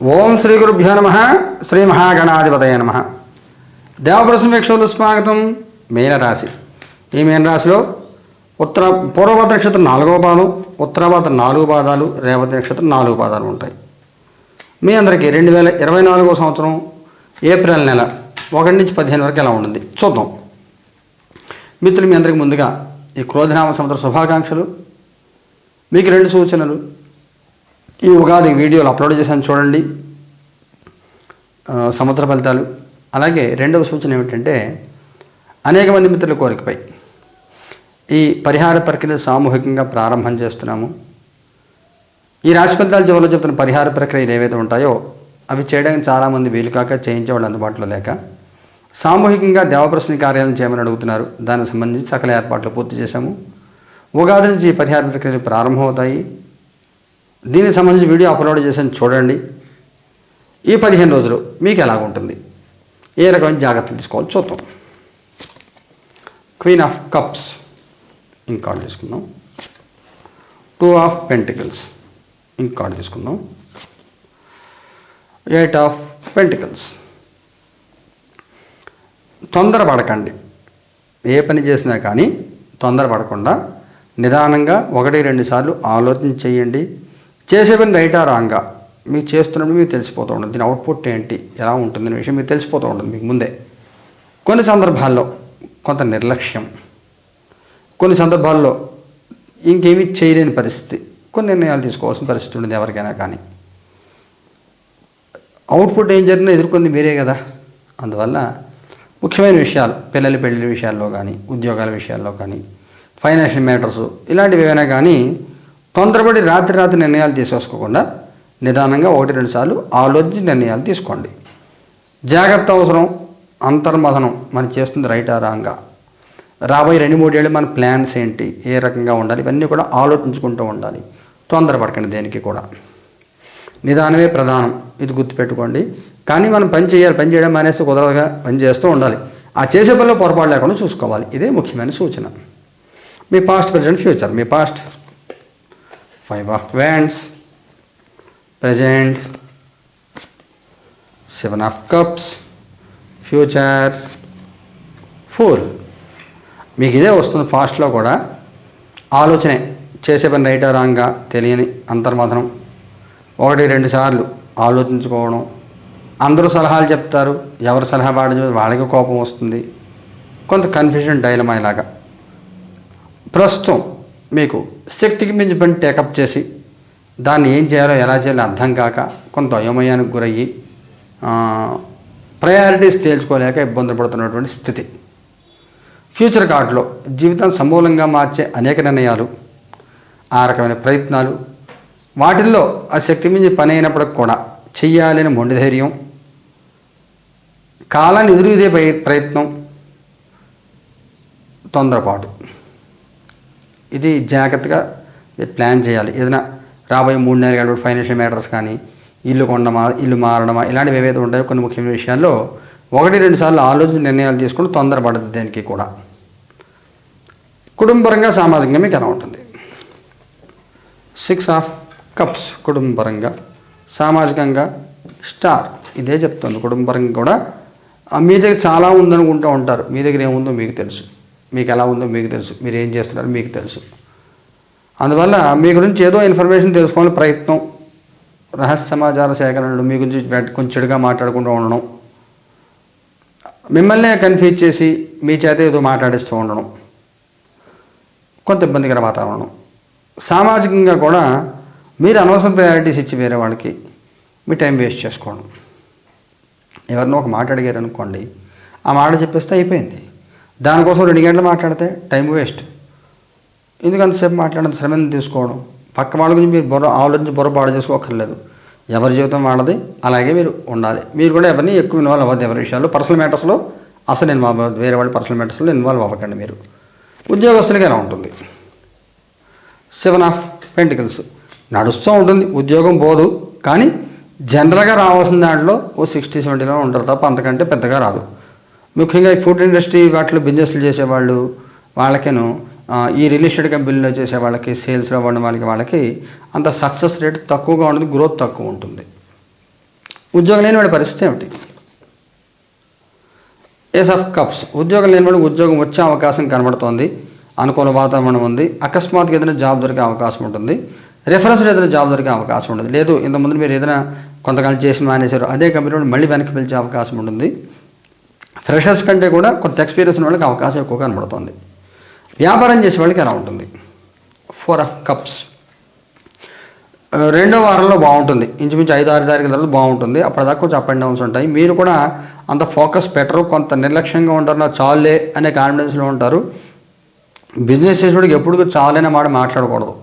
ఓం శ్రీ గురుభ్యో నమ శ్రీ మహాగణాధిపతయ నమ. దేవప్రసం వీక్షకులు స్వాగతం మీనరాశి. ఈ మీనరాశిలో ఉత్తర పూర్వభద్ర నక్షత్రం నాలుగవ పాదం ఉత్తరాభద్ర నాలుగు పాదాలు రేవతి నక్షత్రం నాలుగు పాదాలు ఉంటాయి. మీ అందరికీ రెండు వేల ఇరవై నాలుగో సంవత్సరం ఏప్రిల్ నెల ఒకటి నుంచి పదిహేను వరకు ఎలా ఉంటుంది? చూద్దాం. మిత్రులు మీ అందరికీ ముందుగా ఈ క్రోధనామ సంవత్సర శుభాకాంక్షలు మీకు రెండు సూచనలు ఈ ఉగాది వీడియోలు అప్లోడ్ చేశాను చూడండి. సముద్ర సంవత్సర ఫలితాలు. అలాగే రెండవ సూచన ఏమిటంటే అనేక మంది మిత్రుల కోరికపై. ఈ పరిహార ప్రక్రియ సామూహికంగా ప్రారంభం చేస్తున్నాము. ఈ రాశి ఫలితాలు చివరిలో చెప్తున్న పరిహార ప్రక్రియలు ఏవైతే ఉంటాయో అవి చేయడానికి చాలామంది వీలు కాక చేయించే వాళ్ళు అందుబాటులో లేక సామూహికంగా దేవప్రశ్న కార్యాలను చేయమని అడుగుతున్నారు. దానికి సంబంధించి సకల ఏర్పాట్లు పూర్తి చేశాము. ఉగాది నుంచి ఈ పరిహార ప్రక్రియలు ప్రారంభమవుతాయి. దీనికి సంబంధించి వీడియో అప్లోడ్ చేసాను చూడండి. ఈ పదిహేను రోజులు మీకు ఎలాగుంటుంది? ఏ రకమైన జాగ్రత్తలు తీసుకోవాలి చూద్దాం. క్వీన్ ఆఫ్ కప్స్ ఇంకార్డ్ తీసుకుందాం. టూ ఆఫ్ పెంటికల్స్ ఇంకార్డ్ తీసుకుందాం. ఎయిట్ ఆఫ్ పెంటికల్స్ తొందరపడకండి. ఏ పని చేసినా కానీ తొందరపడకుండా నిదానంగా ఒకటి రెండు సార్లు ఆలోచన చేయండి. చేసే పని రైటా రాంగా? మీకు చేస్తున్నప్పుడు మీకు తెలిసిపోతూ ఉంటుంది దీని అవుట్పుట్ ఏంటి? ఎలా ఉంటుంది అనే విషయం మీకు తెలిసిపోతూ ఉంటుంది మీకు ముందే. కొన్ని సందర్భాల్లో కొంత నిర్లక్ష్యం. కొన్ని సందర్భాల్లో ఇంకేమీ చేయలేని పరిస్థితి. కొన్ని నిర్ణయాలు తీసుకోవాల్సిన పరిస్థితి ఉంటుంది ఎవరికైనా కానీ. అవుట్పుట్ ఏం జరిగినా ఎదుర్కొంది మీరే కదా. అందువల్ల ముఖ్యమైన విషయాలు పిల్లల పెళ్ళిళ్ళ విషయాల్లో కానీ ఉద్యోగాల విషయాల్లో కానీ ఫైనాన్షియల్ మ్యాటర్స్ ఇలాంటివి ఏమైనా కానీ తొందరపడి రాత్రి రాత్రి నిర్ణయాలు తీసేసుకోకుండా నిదానంగా ఒకటి రెండు సార్లు ఆలోచించి నిర్ణయాలు తీసుకోండి. జాగ్రత్త అవసరం అంతర్మథనం మనం చేస్తుంది రైటా రాంగా. రాబోయే రెండు మూడేళ్ళు మన ప్లాన్స్ ఏంటి ఏ రకంగా ఉండాలి ఇవన్నీ కూడా ఆలోచించుకుంటూ ఉండాలి. తొందరపడకండి దేనికి కూడా. నిదానమే ప్రధానం ఇది గుర్తుపెట్టుకోండి. కానీ మనం పని చేయాలి పని చేయడం మానేసి కుదరదుగా పని చేస్తూ ఉండాలి. ఆ చేసే పనిలో పొరపాటు లేకుండా చూసుకోవాలి. ఇదే ముఖ్యమైన సూచన. మీ past present future. Me past. Five of wands present seven of cups future four మీకు ఇదే వస్తుంది ఫాస్ట్లో కూడా. ఆలోచనే చేసే పని రైటా రాంగా తెలియని అంతర్మథనం. ఒకటి రెండు సార్లు ఆలోచించుకోవడం. అందరూ సలహాలు చెప్తారు. ఎవరు సలహా వాడి వాళ్ళకి కోపం వస్తుంది. కొంత కన్ఫ్యూజన్ డైలమా ఇలాగా. ప్రస్తుతం మీకు శక్తికి మించి పని టేకప్ చేసి దాన్ని ఏం చేయాలో ఎలా చేయాలో అర్థం కాక కొంత అయోమయానికి గురయ్యి ప్రయారిటీస్ తేల్చుకోలేక ఇబ్బంది పడుతున్నటువంటి స్థితి. ఫ్యూచర్ కార్డులో జీవితం సమూలంగా మార్చే అనేక నిర్ణయాలు ఆ రకమైన ప్రయత్నాలు వాటిల్లో ఆ శక్తి మించి పని అయినప్పటికి కూడా చెయ్యాలని మొండి ధైర్యం కాలాన్ని ఎదురుదే ప్రయత్నం తొందరపాటు. ఇది జాగ్రత్తగా ప్లాన్ చేయాలి. ఏదైనా రాబోయే మూడు నెలలు కానీ ఫైనాన్షియల్ మ్యాటర్స్ కానీ ఇల్లు కొండమా ఇల్లు మారడమా ఇలాంటివి ఏవైతే ఉంటాయో కొన్ని ముఖ్యమైన విషయాల్లో ఒకటి రెండు సార్లు ఆలోచన నిర్ణయాలు తీసుకుని తొందరపడదు దానికి కూడా. కుటుంబపరంగా సామాజికంగా మీకు ఎలా ఉంటుంది? సిక్స్ ఆఫ్ కప్స్ కుటుంబపరంగా సామాజికంగా స్టార్ ఇదే చెప్తుంది కుటుంబపరంగా కూడా. మీ దగ్గర చాలా ఉందనుకుంటూ ఉంటారు. మీ దగ్గర ఏముందో మీకు తెలుసు. మీకు ఎలా ఉందో మీకు తెలుసు. మీరు ఏం చేస్తున్నారో మీకు తెలుసు. అందువల్ల మీ గురించి ఏదో ఇన్ఫర్మేషన్ తెలుసుకోవాలని ప్రయత్నం. రహస్య సమాచార సేకరణలు మీ గురించి వెంట- కొంచెం చెడుగా మాట్లాడకుండా ఉండడం. మిమ్మల్నే కన్ఫ్యూజ్ చేసి మీ చేత ఏదో మాట్లాడిస్తూ ఉండడం. కొంత ఇబ్బందికర వాతావరణం. సామాజికంగా కూడా మీరు అనవసరం ప్రయారిటీస్ ఇచ్చి వేరే వాళ్ళకి మీ టైం వేస్ట్ చేసుకోవడం. ఎవరినో ఒక మాట అడిగారు అనుకోండి ఆ మాట చెప్పేస్తే అయిపోయింది. దానికోసం రెండు గంటలు మాట్లాడితే టైం వేస్ట్. ఎందుకు అంతసేపు మాట్లాడడం శ్రమని తీసుకోవడం. పక్క వాళ్ళ గురించి మీరు బుర్ర ఆలోచించి బుర్ర పాడు చేసుకోకర్లేదు ఎవరి జీవితం వాళ్ళది అలాగే మీరు ఉండాలి. మీరు కూడా ఎవరిని ఎక్కువ ఇన్వాల్వ్ అవ్వద్దు ఎవరి విషయాల్లో. పర్సనల్ మ్యాటర్స్లో అసలు ఇన్వాల్వ్ అవ్వద్దు వేరే వాళ్ళ పర్సనల్ మ్యాటర్స్లో ఇన్వాల్వ్ అవ్వకండి మీరు. ఉద్యోగస్తులకి ఎలా ఉంటుంది? సెవెన్ ఆఫ్ పెంటికల్స్ నడుస్తూ ఉంటుంది ఉద్యోగం పోదు కానీ జనరల్గా రావాల్సిన దాంట్లో ఓ సిక్స్టీ సెవెంటీలో ఉంటారు తప్ప అంతకంటే పెద్దగా రాదు. ముఖ్యంగా ఈ ఫుడ్ ఇండస్ట్రీ వాటిలో బిజినెస్లు చేసేవాళ్ళు వాళ్ళకేను ఈ రియల్ ఎస్టేట్ కంపెనీలో చేసే వాళ్ళకి సేల్స్లో ఉన్న వాళ్ళకి వాళ్ళకి అంత సక్సెస్ రేట్ తక్కువగా ఉంటుంది గ్రోత్ తక్కువ ఉంటుంది. ఉద్యోగం లేని వాడి పరిస్థితి ఏమిటి? ఏస్ ఆఫ్ కప్స్ ఉద్యోగం లేని వాడికి ఉద్యోగం వచ్చే అవకాశం కనబడుతోంది అనుకూల వాతావరణం ఉంది అకస్మాత్తుగా ఏదైనా జాబ్ దొరికే అవకాశం ఉంటుంది రెఫరెన్స్ ఏదైనా జాబ్ దొరికే అవకాశం ఉంటుంది. లేదు ఇంతకుముందు మీరు ఏదైనా కొంతకాలం చేసి మానేశారు అదే కంపెనీలో మళ్ళీ వెనక్కి పిలిచే అవకాశం ఉంటుంది. ఫ్రెషర్స్ కంటే కూడా కొంత ఎక్స్పీరియన్స్ ఉన్న వాళ్ళకి అవకాశం ఎక్కువ కనబడుతుంది. వ్యాపారం చేసే వాళ్ళకి ఎలా ఉంటుంది. ఫోర్ ఆఫ్ కప్స్ రెండో వారంలో బాగుంటుంది. ఇంచుమించు ఐదు ఆరు తారీఖుల తర్వాత బాగుంటుంది. అప్పటిదాకా కొంచెం అప్ అండ్ డౌన్స్ ఉంటాయి. మీరు కూడా అంత ఫోకస్ పెట్టరు. కొంత నిర్లక్ష్యంగా ఉంటారు. నా చాలే అనే కాన్ఫిడెన్స్లో ఉంటారు. బిజినెస్ చేసేవాడికి ఎప్పుడు చాలనే మాట మాట్లాడకూడదు.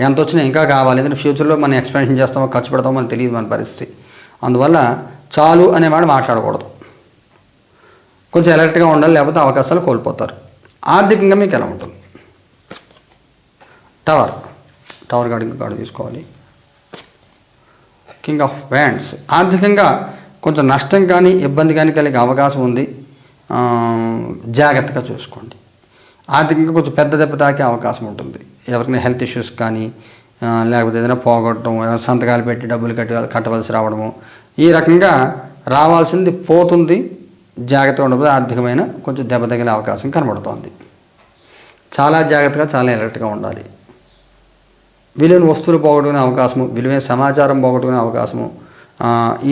ఎంత వచ్చినా ఇంకా కావాలి. ఎందుకంటే ఫ్యూచర్లో మనం ఎక్స్పెన్షన్ చేస్తామో ఖర్చు పెడతామో మనకు తెలియదు మన పరిస్థితి. అందువల్ల చాలు అనే మాట మాట్లాడకూడదు. కొంచెం ఎలర్ట్గా ఉండాలి లేకపోతే అవకాశాలు కోల్పోతారు. ఆర్థికంగా మీకు ఎలా ఉంటుంది? టవర్ టవర్ గార్డు గాడు గార్డు తీసుకోవాలి. కింగ్ ఆఫ్ వ్యాండ్స్ ఆర్థికంగా కొంచెం నష్టం కానీ ఇబ్బంది కానీ కలిగే అవకాశం ఉంది. జాగ్రత్తగా చూసుకోండి. ఆర్థికంగా కొంచెం పెద్ద దెబ్బ తాకే అవకాశం ఉంటుంది. ఎవరికైనా హెల్త్ ఇష్యూస్ కానీ లేకపోతే ఏదైనా పోగొట్టడం సంతకాలు పెట్టి డబ్బులు కట్టి కట్టవలసి రావడము ఈ రకంగా రావాల్సింది పోతుంది. జాగ్రత్తగా ఉండకపోతే ఆర్థికమైన కొంచెం దెబ్బ తగిలే అవకాశం కనబడుతోంది. చాలా జాగ్రత్తగా చాలా ఎలర్ట్గా ఉండాలి. విలువైన వస్తువులు పోగొట్టుకునే అవకాశము విలువైన సమాచారం పోగొట్టుకునే అవకాశము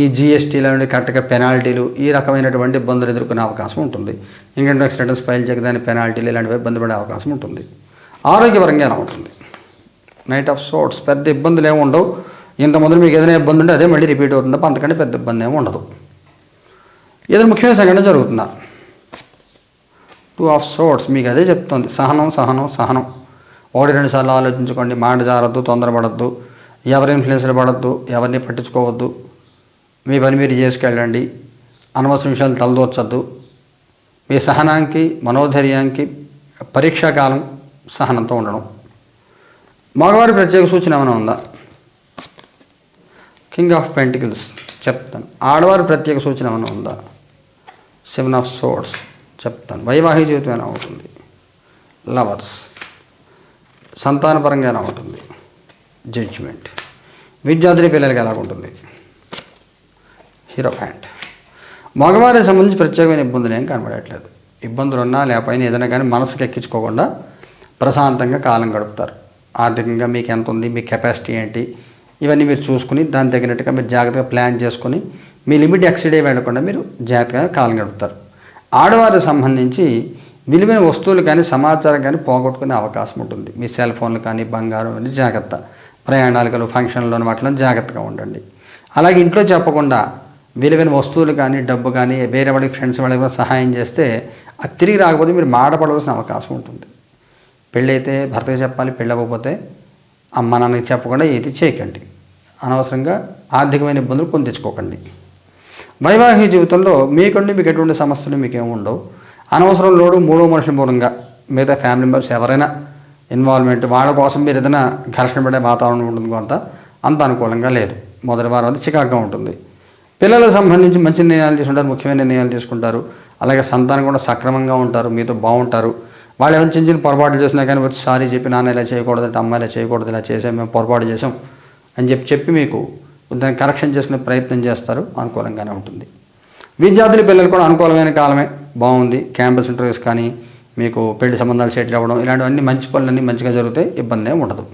ఈ జిఎస్టీల నుండి కరెక్ట్గా పెనాల్టీలు ఈ రకమైనటువంటి ఇబ్బందులు ఎదుర్కొనే అవకాశం ఉంటుంది. ఇన్కమ్ ట్యాక్స్ రిటర్న్స్ ఫైల్ చేయడానికి పెనాల్టీలు ఇలాంటివి ఇబ్బంది పడే అవకాశం ఉంటుంది. ఆరోగ్యపరంగా ఎలా ఉంటుంది? నైట్ ఆఫ్ సోట్స్ పెద్ద ఇబ్బందులు ఏమి ఉండవు. ఇంత ముందు మీకు ఏదైనా ఇబ్బంది ఉంటే అదే మళ్ళీ రిపీట్ అవుతుంది. అంతకంటే పెద్ద ఇబ్బంది ఏమి ఉండదు. ఏదైనా ముఖ్యమైన సంఘటన జరుగుతుందా? టూ ఆఫ్ సోర్ట్స్ మీకు అదే చెప్తుంది. సహనం సహనం సహనం. ఒకటి రెండు సార్లు ఆలోచించుకోండి. మాట జారద్దు తొందరపడద్దు. ఎవరి ఇన్ఫ్లుయెన్స్లు పడద్దు ఎవరిని పట్టించుకోవద్దు. మీ పని మీరు చేసుకెళ్ళండి. అనవసర విషయాలు తలదోచద్దు మీ సహనానికి మనోధైర్యానికి పరీక్షాకాలం సహనంతో ఉండడం. మగవారి ప్రత్యేక సూచన ఏమైనా ఉందా? కింగ్ ఆఫ్ పెంటికల్స్ చెప్తాను. ఆడవారి ప్రత్యేక సూచన ఏమైనా ఉందా? సెవెన్ ఆఫ్ సోర్స్ చెప్తాను. వైవాహిక జీవితం ఎలా ఉంటుంది లవర్స్. సంతానపరంగా ఎలా ఉంటుంది జడ్జిమెంట్. విద్యార్థుల పిల్లలకి ఎలా ఉంటుంది? Hierophant. మగవారికి సంబంధించి ప్రత్యేకమైన ఇబ్బందులు ఏం కనబడట్లేదు. ఇబ్బందులు ఉన్నా లేకపోయినా ఏదైనా కానీ మనసుకి ఎక్కించుకోకుండా ప్రశాంతంగా కాలం గడుపుతారు. ఆర్థికంగా మీకు ఎంత ఉంది మీ కెపాసిటీ ఏంటి? ఇవన్నీ మీరు చూసుకుని దాని తగినట్టుగా మీరు జాగ్రత్తగా ప్లాన్ చేసుకుని మీ లిమిట్ ఎక్సిడ్ అయ్యి వెళ్ళకుండా మీరు జాగ్రత్తగా కాలం గడుపుతారు. ఆడవారికి సంబంధించి విలువైన వస్తువులు కానీ సమాచారం కానీ పోగొట్టుకునే అవకాశం ఉంటుంది. మీ సెల్ ఫోన్లు కానీ బంగారం అని జాగ్రత్త. ప్రయాణాలకు ఫంక్షన్లోని వాటిలో జాగ్రత్తగా ఉండండి. అలాగే ఇంట్లో చెప్పకుండా విలువైన వస్తువులు కానీ డబ్బు కానీ వేరే వాడికి ఫ్రెండ్స్ వాళ్ళకి కూడా సహాయం చేస్తే అది తిరిగి రాకపోతే మీరు మాటపడవలసిన అవకాశం ఉంటుంది. పెళ్ళైతే భర్తకి చెప్పాలి పెళ్ళి అవ్వకపోతే అమ్మ నాన్నకి చెప్పకుండా ఏది చేయకండి. అనవసరంగా ఆర్థికమైన ఇబ్బందులు కొని తెచ్చుకోకండి. వైవాహిక జీవితంలో మీకండి మీకు ఎటువంటి సమస్యలు మీకేమి ఉండవు. అనవసరం లోడు మూడో మనుషుల మూలంగా మిగతా ఫ్యామిలీ మెంబర్స్ ఎవరైనా ఇన్వాల్వ్మెంట్ వాళ్ళ కోసం మీరు ఏదైనా ఘర్షణ పడే వాతావరణం ఉంటుంది కొంత అంత అనుకూలంగా లేదు. మొదటి వారం అది చికాకుగా ఉంటుంది. పిల్లలకు సంబంధించి మంచి నిర్ణయాలు తీసుకుంటారు ముఖ్యమైన నిర్ణయాలు తీసుకుంటారు. అలాగే సంతానం కూడా సక్రమంగా ఉంటారు మీతో బాగుంటారు. వాళ్ళు ఏమైనా చిన్న చిన్న పొరపాట్లు చేసినా కానీ వచ్చి సారీ చెప్పి నాన్న ఇలా చేయకూడదు అంటే అమ్మాయి ఇలా చేయకూడదు ఇలా చేసాం మేము పొరపాటు చేసాం అని చెప్పి చెప్పి మీకు దాన్ని కరెక్షన్ చేసుకునే ప్రయత్నం చేస్తారు అనుకూలంగానే ఉంటుంది. విద్యార్థుల పిల్లలు కూడా అనుకూలమైన కాలమే. బాగుంది. క్యాంపస్ ఇంటర్వ్యూస్ కానీ మీకు పెళ్ళి సంబంధాలు సెటిల్ అవ్వడం ఇలాంటివన్నీ మంచి పనులన్నీ మంచిగా జరుగుతాయి ఇబ్బంది ఏమి ఉండదు.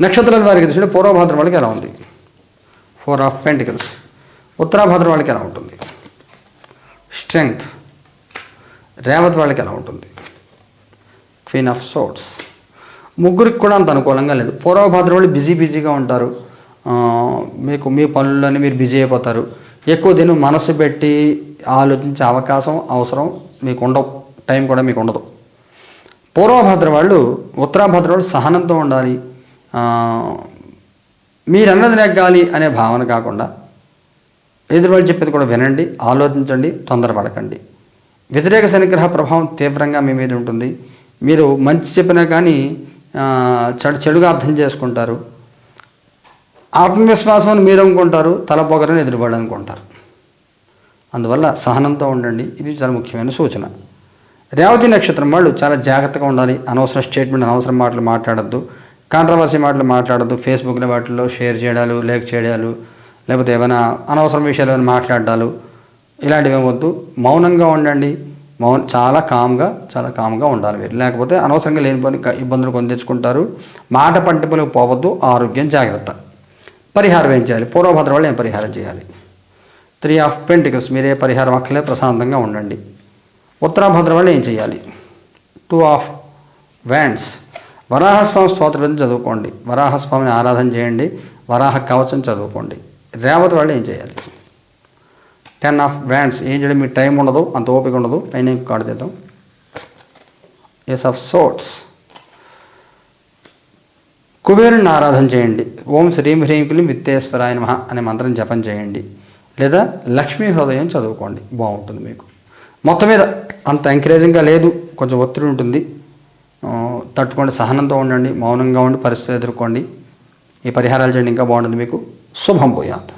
నక్షత్రాల వారికి తీసుకుంటే పూర్వభాద్ర వాళ్ళకి ఎలా ఉంది? ఫోర్ ఆఫ్ పెంటికల్స్ ఉత్తరాభాద్ర వాళ్ళకి ఎలా ఉంటుంది? స్ట్రెంగ్త్ రేవత్ వాళ్ళకి ఎలా ఉంటుంది? క్వీన్ ఆఫ్ సోట్స్ ముగ్గురికి కూడా అంత అనుకూలంగా లేదు. పూర్వభాద్ర వాళ్ళు బిజీ బిజీగా ఉంటారు. మీకు మీ పనుల్లోనే మీరు బిజీ అయిపోతారు. ఎక్కువ దినం మనసు పెట్టి ఆలోచించే అవకాశం అవసరం మీకు ఉండవు. టైం కూడా మీకు ఉండదు. పూర్వభద్ర వాళ్ళు ఉత్తరాభద్ర వాళ్ళు సహనంతో ఉండాలి. మీరన్నది నెగ్గాలి అనే భావన కాకుండా ఎదురు వాళ్ళు చెప్పేది కూడా వినండి ఆలోచించండి తొందరపడకండి. వ్యతిరేక శనిగ్రహ ప్రభావం తీవ్రంగా మీ మీద ఉంటుంది. మీరు మంచి చెప్పినా కానీ చెడు చెడుగా అర్థం చేసుకుంటారు. ఆత్మవిశ్వాసం మీరు అనుకుంటారు తలపొగరని ఎదురుపడి అనుకుంటారు. అందువల్ల సహనంతో ఉండండి. ఇది చాలా ముఖ్యమైన సూచన. రేవతి నక్షత్రం వాళ్ళు చాలా జాగ్రత్తగా ఉండాలి. అనవసర స్టేట్మెంట్ అనవసరం మాటలు మాట్లాడద్దు. కాంట్రవర్సీ మాటలు మాట్లాడద్దు. ఫేస్బుక్లో వాటిల్లో షేర్ చేయడాలు లేక్ చేయడాలు లేకపోతే ఏమైనా అనవసరం విషయాలు ఏమైనా మాట్లాడాలు ఇలాంటివి ఏమొద్దు మౌనంగా ఉండండి. మౌన్ చాలా కామ్గా చాలా కామ్గా ఉండాలి మీరు. లేకపోతే అనవసరంగా లేని పని ఇబ్బందులు కొని మాట పట్టింపులకు పోవద్దు. ఆరోగ్యం జాగ్రత్త. పరిహారం ఏం చేయాలి? పూర్వభద్ర వాళ్ళు ఏం పరిహారం చేయాలి? త్రీ ఆఫ్ పెంటికల్స్ మీరే పరిహారం అక్కలే ప్రశాంతంగా ఉండండి. ఉత్తరాభద్ర వాళ్ళు ఏం చేయాలి? టూ ఆఫ్ వ్యాండ్స్ వరాహస్వామి స్తోత్రం చదువుకోండి. వరాహస్వామిని ఆరాధన చేయండి. వరాహ కవచం చదువుకోండి. రేవతి వాళ్ళు ఏం చేయాలి? టెన్ ఆఫ్ వ్యాండ్స్ ఏం చేయడం మీకు టైం ఉండదు అంత ఓపిక ఉండదు. పైన కార్డు చేద్దాం ఎస్ ఆఫ్ సోట్స్ కుబేరుని ఆరాధన చేయండి. ఓం శ్రీం హ్రీం క్లీం విత్తేశ్వరాయ నమ అనే మంత్రం జపం చేయండి. లేదా లక్ష్మీ హృదయం చదువుకోండి. బాగుంటుంది మీకు. మొత్తం మీద అంత ఎంకరేజింగ్గా లేదు. కొంచెం ఒత్తిడి ఉంటుంది. తట్టుకోండి సహనంతో ఉండండి మౌనంగా ఉండి పరిస్థితి ఎదుర్కోండి. ఈ పరిహారాలు చేయండి ఇంకా బాగుంటుంది మీకు. శుభం పోయాత్